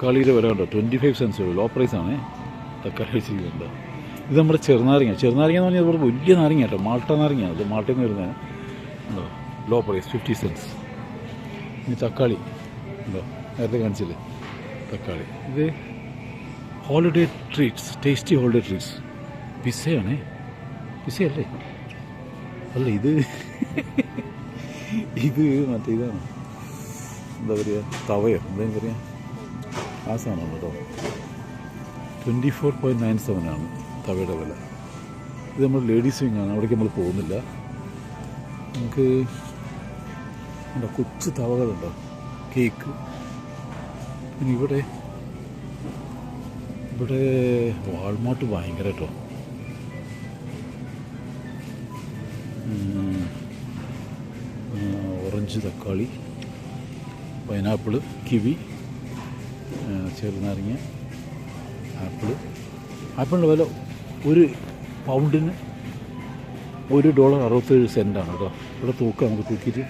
തക്കാളിയുടെ വില കണ്ടോ? Twenty five cents low price ആണ്. തക്കാളി വെച്ചിരിക്കുന്നത് ഇത് നമ്മുടെ ചെറുനാരങ്ങ. ചെറുനാരങ്ങ എന്ന് പറഞ്ഞാൽ ഇതുപോലെ വലിയ നാരങ്ങ കേട്ടോ. മാൾട്ട നാരങ്ങ. അത് മാൾട്ടയിൽ നിന്ന് വരുന്നതാണ് ഉണ്ടോ? ലോ പ്രൈസ് ഫിഫ്റ്റി സെൻസ് ഇനി തക്കാളി. ഉണ്ടോ? നേരത്തെ കാണിച്ചില്ലേ? തക്കാളി. ഇത് holiday treats tasty holiday treats പിസയാണേ പിസയല്ലേ അല്ല ഇത് ഇത് മറ്റേ ഇതാണ്. എന്താ പറയുക തവയോ എന്താ പറയുക ആ സാധനമാണ് കേട്ടോ. Twenty four point nine seven ആണ് തവയുടെ വില. ഇത് നമ്മൾ ലേഡീസ് വിങ്ങാണ് അവിടേക്ക് നമ്മൾ പോകുന്നില്ല. നമുക്ക് എന്താ കൊച്ചു തവകളുണ്ടോ. കേക്ക് പിന്നെ ഇവിടെ ഇവിടെ വാൾമാർട്ട് ഭയങ്കര കേട്ടോ. ഓറഞ്ച് തക്കാളി പൈനാപ്പിൾ കിവി ചെറുനാരങ്ങ ആപ്പിൾ ആപ്പിളിന്റെ വില ഒരു പൗണ്ടിന് ഒരു ഡോളർ അറുപത്തേഴ് സെന്റാണ് കേട്ടോ. ഇവിടെ തൂക്കം നമുക്ക് തൂക്കിയിട്ട്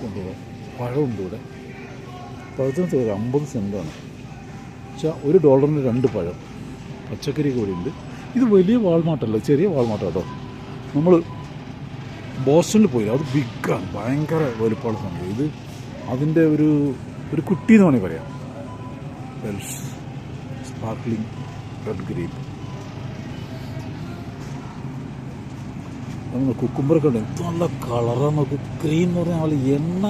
കൊണ്ടുപോകാം. പഴമുണ്ട് ഇവിടെ. പഴത്തിന് ഒരു അമ്പത് സെന്റാണ്. വെച്ചാൽ ഒരു ഡോളറിന് രണ്ട് പഴം. പച്ചക്കറി ഇവിടെ ഉണ്ട്. ഇത് വലിയ വാൾമാട്ടല്ല ചെറിയ വാൾമാർട്ട് കേട്ടോ. നമ്മൾ ബോസ്റ്റണിൽ പോയില്ല. അത് ബിഗാണ് ഭയങ്കര വലുപ്പമുള്ള സംഭവം. ഇത് അതിന്റെ ഒരു ഒരു കുട്ടി എന്ന് വേണമെങ്കിൽ പറയാം. വെൽഷ് സ്പാർക്ലിംഗ് റെഡ് ഗ്രേപ്പ് നമ്മൾ കുക്കുമ്പറൊക്കെ ഉണ്ട് എന്ത് നല്ല കളറാണ് നോക്ക് ഗ്രീൻ എന്ന് പറഞ്ഞാൽ നമ്മൾ എണ്ണ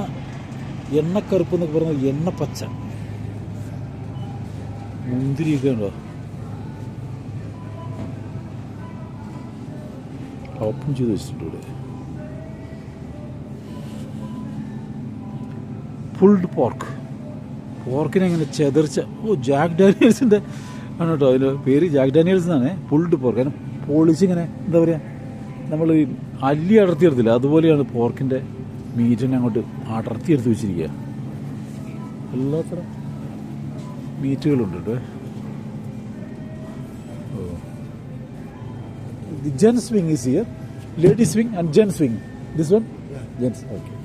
എണ്ണക്കറുപ്പ് എന്നൊക്കെ പറഞ്ഞാൽ എണ്ണ പച്ച. മുന്തിരിയൊക്കെ ഉണ്ടോ? ഓപ്പൺ ചെയ്ത് വെച്ചിട്ടുണ്ട് ഇവിടെ. പുൾഡ് പോർക്ക് പോർക്കിനെ ഇങ്ങനെ ചെതറിച്ച ഓ ജാക്ക് ഡാനിയൽസിന്റെ ആണ് കേട്ടോ അതിന്റെ പേര് ജാക്ക് ഡാനിയൽസ് എന്നാണ് പുൾഡ് പോർക്ക് കാരണം പൊളിച്ചിങ്ങനെ എന്താ പറയുക നമ്മൾ ഈ അല്ലി അടർത്തിയെടുത്തില്ല അതുപോലെയാണ് പോർക്കിന്റെ മീറ്റിനെ അങ്ങോട്ട് അടർത്തിയെടുത്ത് വെച്ചിരിക്കുക എല്ലാത്തരം മീറ്റുകളുണ്ട് കേട്ടോ The gents wing is here. Ladies wing and gents wing. This one? Gents. Okay.